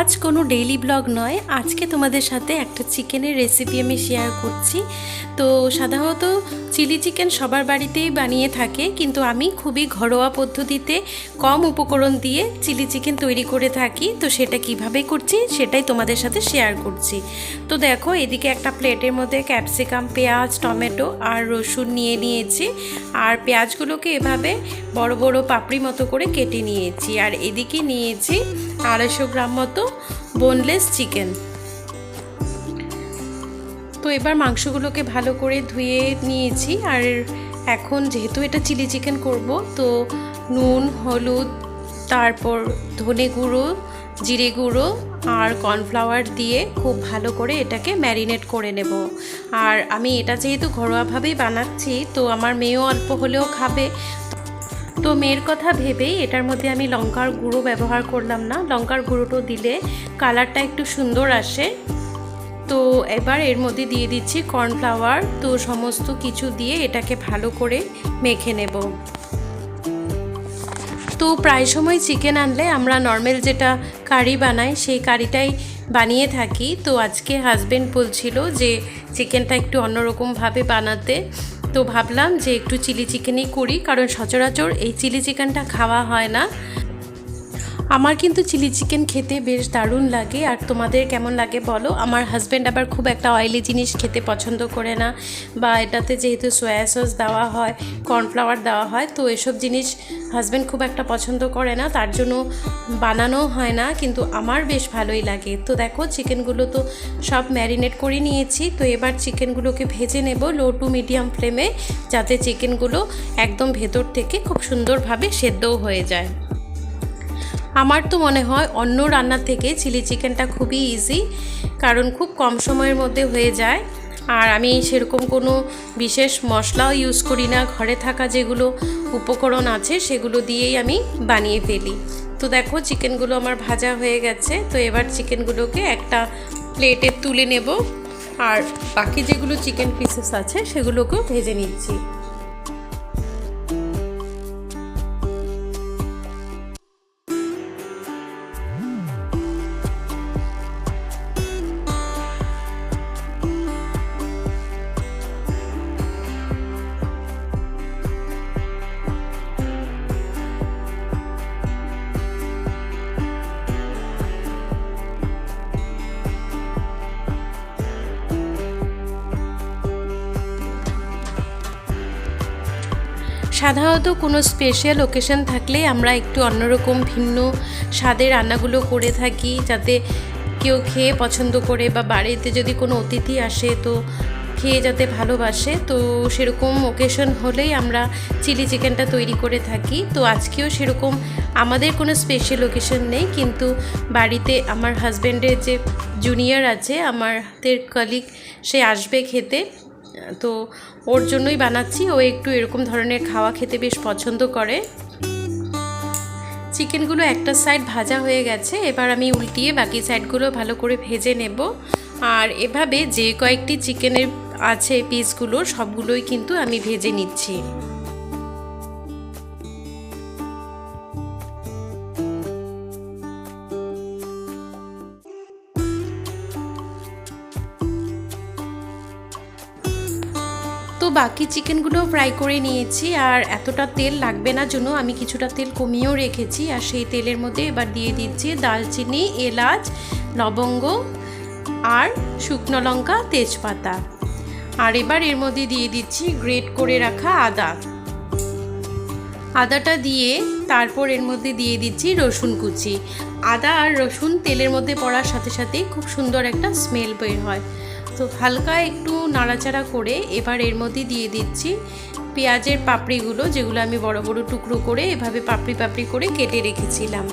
আজ কোনো daily blog নয়, আজকে তোমাদের সাথে একটা চিকেনের রেসিপি আমি শেয়ার করছি। তো সাধারণত চিলি চিকেন সবার বাড়িতেই বানিয়ে থাকে, কিন্তু আমি খুবই ঘরোয়া পদ্ধতিতে কম উপকরণ দিয়ে চিলি চিকেন তৈরি করে থাকি। তো সেটা কীভাবে করছি, সেটাই তোমাদের সাথে শেয়ার করছি। তো দেখো, এদিকে একটা প্লেটের মধ্যে ক্যাপসিকাম পেঁয়াজ, টমেটো আর রসুন নিয়ে নিয়েছি। আর পেঁয়াজগুলোকে এভাবে বড় বড় পাপড়ি মতো করে কেটে নিয়েছি। আর এদিকে নিয়েছি আড়াইশো গ্রাম মতো বোনলেস চিকেন তো এবার মাংসগুলোকে ভালো করে ধুয়ে নিয়েছি, আর এখন যেহেতু এটা চিলি চিকেন করব, তো নুন, হলুদ, তারপর ধনে গুঁড়ো, জিরে গুঁড়ো আর কর্নফ্লাওয়ার দিয়ে খুব ভালো করে এটাকে ম্যারিনেট করে নেব। আর আমি এটা যেহেতু ঘরোয়াভাবেই বানাচ্ছি, তো আমার মেয়েও অল্প হলেও খাবে তো মেয়ের কথা ভেবেই এটার মধ্যে আমি লঙ্কার গুঁড়ো ব্যবহার করলাম না। লঙ্কার গুঁড়োটা দিলে কালারটা একটু সুন্দর আসে। তো এবার এর মধ্যে দিয়ে দিচ্ছি কর্নফ্লাওয়ার। তো সমস্ত কিছু দিয়ে এটাকে ভালো করে মেখে নেব। তো প্রায় সময় চিকেন আনলে আমরা নর্মাল যেটা কারি বানাই, সেই কারিটাই বানিয়ে থাকি। তো আজকে হাজবেন্ড বলছিল যে, চিকেনটা একটু অন্যরকমভাবে বানাতে। তো ভাবলাম যে একটু চিলি চিকেনই করি, কারণ সচরাচর এই চিলি চিকেনটা খাওয়া হয় না। আমার কিন্তু চিলি চিকেন খেতে বেশ দারুণ লাগে। আর তোমাদের কেমন লাগে বলো? আমার হাজব্যান্ড আবার খুব একটা অয়েলি জিনিস খেতে পছন্দ করে না। বা এটাতে যেহেতু সয়া সস দেওয়া হয় কর্নফ্লাওয়ার দেওয়া হয়, তো এসব জিনিস হাজব্যান্ড খুব একটা পছন্দ করে না। তার জন্য বানানো হয় না, কিন্তু আমার বেশ ভালোই লাগে। তো দেখো, চিকেনগুলো তো সব ম্যারিনেট করে নিয়েছি। তো এবার চিকেনগুলোকে ভেজে নেব লো টু মিডিয়াম ফ্লেমে যাতে চিকেনগুলো একদম ভেতর থেকে খুব সুন্দরভাবে সেদ্ধও হয়ে যায়। আমার তো মনে হয় অন্য রান্নার থেকে চিলি চিকেনটা খুবই ইজি কারণ খুব কম সময়ের মধ্যে হয়ে যায়। আর আমি সেরকম কোনো বিশেষ মশলাও ইউজ করি না। ঘরে থাকা যেগুলো উপকরণ আছে, সেগুলো দিয়েই আমি বানিয়ে ফেলি। তো দেখো, চিকেনগুলো আমার ভাজা হয়ে গেছে। তো এবার চিকেনগুলোকে একটা প্লেটে তুলে নেব। আর বাকি যেগুলো চিকেন পিসেস আছে, সেগুলোকেও ভেজে নিচ্ছি। সাধারণত কোনো স্পেশাল ওকেশন থাকলে আমরা একটু অন্যরকম ভিন্ন স্বাদের রান্নাগুলো করে থাকি, যাতে কেউ খেয়ে পছন্দ করে বা বাড়িতে যদি কোনো অতিথি আসে তো খেয়ে যাতে ভালোবাসে, তো সেরকম ওকেশন হলেই আমরা চিলি চিকেনটা তৈরি করে থাকি। তো আজকেও সেরকম আমাদের কোনো স্পেশাল ওকেশন নেই, কিন্তু বাড়িতে আমার হাজব্যান্ডের যে জুনিয়র আছে আমার হাতের কলিগ সে আসবে খেতে। তো ওর জন্যই বানাচ্ছি। ও একটু এরকম ধরনের খাওয়া খেতে বেশ পছন্দ করে। চিকেনগুলো একটা সাইড ভাজা হয়ে গেছে। এবার আমি উল্টিয়ে বাকি সাইডগুলো ভালো করে ভেজে নেব। আর এভাবে যে কয়েকটি চিকেনের আছে পিসগুলো সবগুলোই কিন্তু আমি ভেজে নিচ্ছি। তো বাকি চিকেনগুলো ফ্রাই করে নিয়েছি আর এতটা তেল লাগবে না জন্য আমি কিছুটা তেল কমিয়েও রেখেছি। আর সেই তেলের মধ্যে এবার দিয়ে দিচ্ছি দালচিনি এলাচ, লবঙ্গ আর শুকনো লঙ্কা, তেজপাতা। আর এবার এর মধ্যে দিয়ে দিচ্ছি গ্রেট করে রাখা আদা। আদাটা দিয়ে তারপর এর মধ্যে দিয়ে দিচ্ছি রসুন কুচি। আদা আর রসুন তেলের মধ্যে পড়ার সাথে সাথেই খুব সুন্দর একটা স্মেল বের হয়। তো হালকা একটু নাড়াচাড়া করে এবার এর মধ্যে দিয়ে দিচ্ছি পেঁয়াজের পাপড়িগুলো, যেগুলো আমি বড় বড় টুকরো করে এভাবে পাপড়ি পাপড়ি করে কেটে রেখেছিলাম।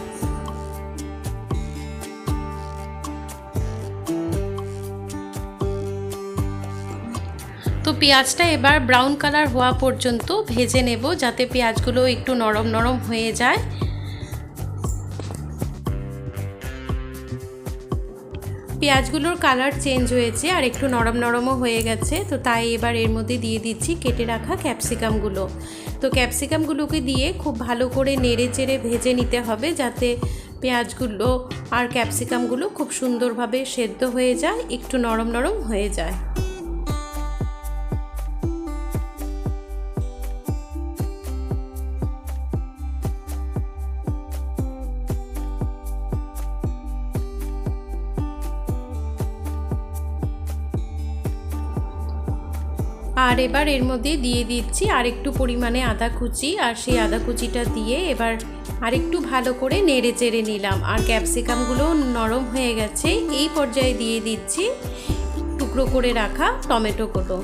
তো পেঁয়াজটা এবার ব্রাউন কালার হওয়া পর্যন্ত ভেজে নেব, যাতে পেঁয়াজগুলো একটু নরম নরম হয়ে যায়। পেঁয়াজগুলোর কালার চেঞ্জ হয়েছে আর একটু নরম নরমও হয়ে গেছে, তো তাই এবার এর মধ্যে দিয়ে দিচ্ছি কেটে রাখা ক্যাপসিকামগুলো তো ক্যাপসিকামগুলোকে দিয়ে খুব ভালো করে নেড়ে চেড়ে ভেজে নিতে হবে যাতে পেঁয়াজগুলো আর ক্যাপসিকামগুলো খুব সুন্দরভাবে সেদ্ধ হয়ে যায়, একটু নরম নরম হয়ে যায়। আর এবার এর মধ্যে দিয়ে দিচ্ছি আর একটু পরিমাণে আদা কুচি, আর সেই আদা কুচিটা দিয়ে এবার আরেকটু ভালো করে নেড়ে চেড়ে নিলাম। আর ক্যাপসিকামগুলো নরম হয়ে গেছে, এই পর্যায়ে দিয়ে দিচ্ছি টুকরো করে রাখা টমেটোগুলো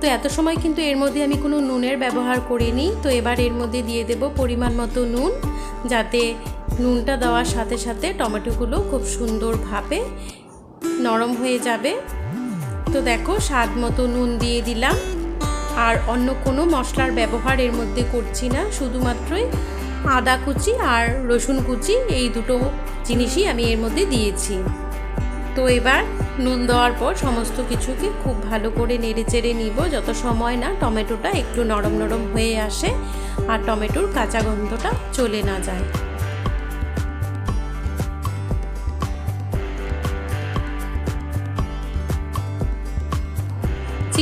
তো এত সময় কিন্তু এর মধ্যে আমি কোনো নুনের ব্যবহার করিনি, তো এবার এর মধ্যে দিয়ে দেব পরিমাণ মতো নুন, যাতে নুনটা দেওয়ার সাথে সাথে টমেটোগুলো খুব সুন্দরভাবে নরম হয়ে যাবে। তো দেখো, স্বাদ মতো নুন দিয়ে দিলাম। আর অন্য কোনো মশলার ব্যবহার এর মধ্যে করছি না, শুধুমাত্রই আদা কুচি আর রসুন কুচি, এই দুটো জিনিসই আমি এর মধ্যে দিয়েছি। তো এবার নুন দেওয়ার পর সমস্ত কিছুকে খুব ভালো করে নেড়ে চেড়ে নিব, যত সময় না টমেটোটা একটু নরম নরম হয়ে আসে আর টমেটোর কাঁচা গন্ধটা চলে না যায়।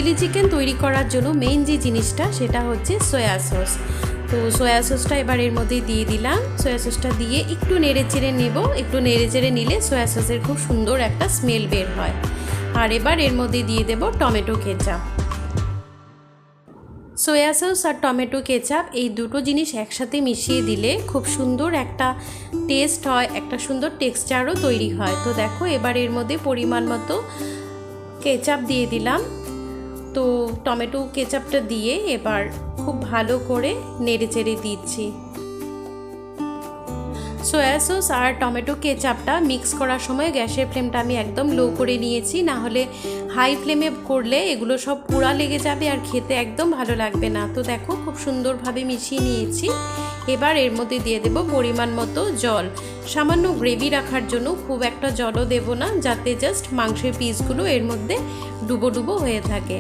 চিলি চিকেন তৈরি করার জন্য মেইন যে জিনিসটা সেটা হচ্ছে সয়া সস তো সয়া সসটা এবার এর মধ্যে দিয়ে দিলাম। সয়া সসটা দিয়ে একটু নেড়ে চেড়ে নেব। একটু নেড়ে চেড়ে নিলে সয়া সসের খুব সুন্দর একটা স্মেল বের হয়। আর এবার এর মধ্যে দিয়ে দেব টমেটো কেচাপ। সয়া সস আর টমেটো কেচাপ এই দুটো জিনিস একসাথে মিশিয়ে দিলে খুব সুন্দর একটা টেস্ট হয়, একটা সুন্দর টেক্সচারও তৈরি হয়। তো দেখো এবার এর মধ্যে পরিমাণ মতো কেচাপ দিয়ে দিলাম। তো টমেটো কেচাপটা দিয়ে এবার খুব ভালো করে নেড়ে চেড়ে দিচ্ছি। সয়া সস আর টমেটো কেচাপটা মিক্স করার সময় গ্যাসের ফ্লেমটা আমি একদম লো করে নিয়েছি, না হলে হাই ফ্লেমে করলে এগুলো সব পুরা লেগে যাবে আর খেতে একদম ভালো লাগবে না। তো দেখো খুব সুন্দরভাবে মিশিয়ে নিয়েছি। এবার এর মধ্যে দিয়ে দেব পরিমাণ মতো জল। সামান্য গ্রেভি রাখার জন্য খুব একটা জলও দেব না, যাতে জাস্ট মাংসের পিসগুলো এর মধ্যে ডুবো ডুবো হয়ে থাকে।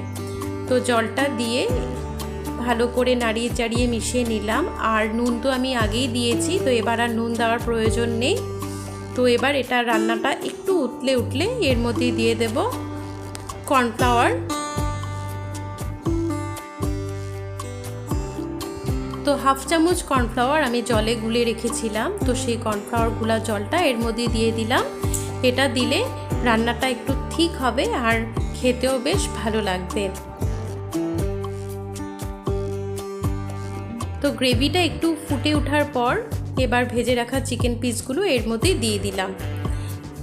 তো জলটা দিয়ে ভালো করে নাড়িয়ে চাড়িয়ে মিশিয়ে নিলাম। আর নুন তো আমি আগেই দিয়েছি, তো এবার আর নুন দেওয়ার প্রয়োজন নেই। তো এবার এটা রান্নাটা একটু উতলে উঠলে এর মধ্যে দিয়ে দেব। কর্নফ্লাওয়ার তো হাফ চামচ কর্নফ্লাওয়ার আমি জলে গুলে রেখেছিলাম। তো সেই কর্নফ্লাওয়ারগুলা জলটা এর মধ্যে দিয়ে দিলাম। এটা দিলে রান্নাটা একটু ঠিক হবে আর খেতেও বেশ ভালো লাগবে। তো গ্রেভিটা একটু ফুটে ওঠার পর এবার ভেজে রাখা চিকেন পিসগুলো এর মধ্যে দিয়ে দিলাম।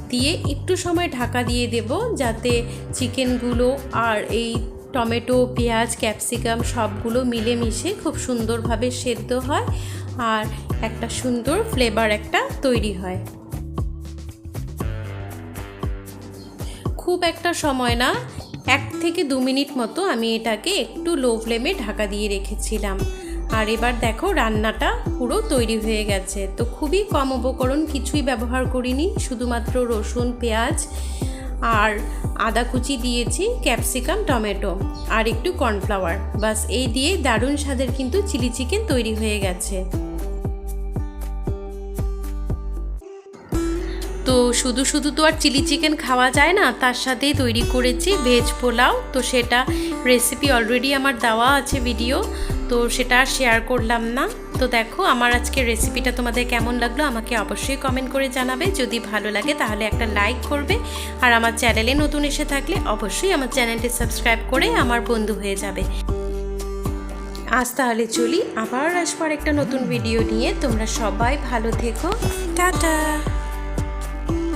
দিয়ে একটু সময় ঢাকা দিয়ে দেব যাতে চিকেনগুলো আর এই টমেটো, পেঁয়াজ, ক্যাপসিকাম সবগুলো মিলেমিশে খুব সুন্দরভাবে সেদ্ধ হয় আর একটা সুন্দর ফ্লেভার একটা তৈরি হয়। খুব একটা সময় না, এক থেকে দু মিনিট মতো আমি এটাকে একটু লো ফ্লেমে ঢাকা দিয়ে রেখেছিলাম। আর এবার দেখো রান্নাটা পুরো তৈরি হয়ে গেছে। তো খুবই কম উপকরণ কিছুই ব্যবহার করিনি, শুধুমাত্র রসুন, পেঁয়াজ আর আদা কুচি দিয়েছি, ক্যাপসিকাম, টমেটো আর একটু কর্নফ্লাওয়ার। বাস এই দিয়ে দারুণ স্বাদের কিন্তু চিলি চিকেন তৈরি হয়ে গেছে। তো শুধু শুধু তো আর চিলি চিকেন খাওয়া যায় না, তার সাথেই তৈরি করেছি ভেজ পোলাও। তো সেটা রেসিপি অলরেডি আমার দেওয়া আছে ভিডিও তো সেটা আর শেয়ার করলাম না। তো দেখো, আমার আজকের রেসিপিটা তোমাদের কেমন লাগল আমাকে অবশ্যই কমেন্ট করে জানাবে। যদি ভালো লাগে তাহলে একটা লাইক করবে। আর আমার চ্যানেলে নতুন এসে থাকলে অবশ্যই আমার চ্যানেলটি সাবস্ক্রাইব করে আমার বন্ধু হয়ে যাবে। আজ তাহলে চলি, আবার আসবার একটা নতুন ভিডিও নিয়ে। তোমরা সবাই ভালো থেকো। টাটা!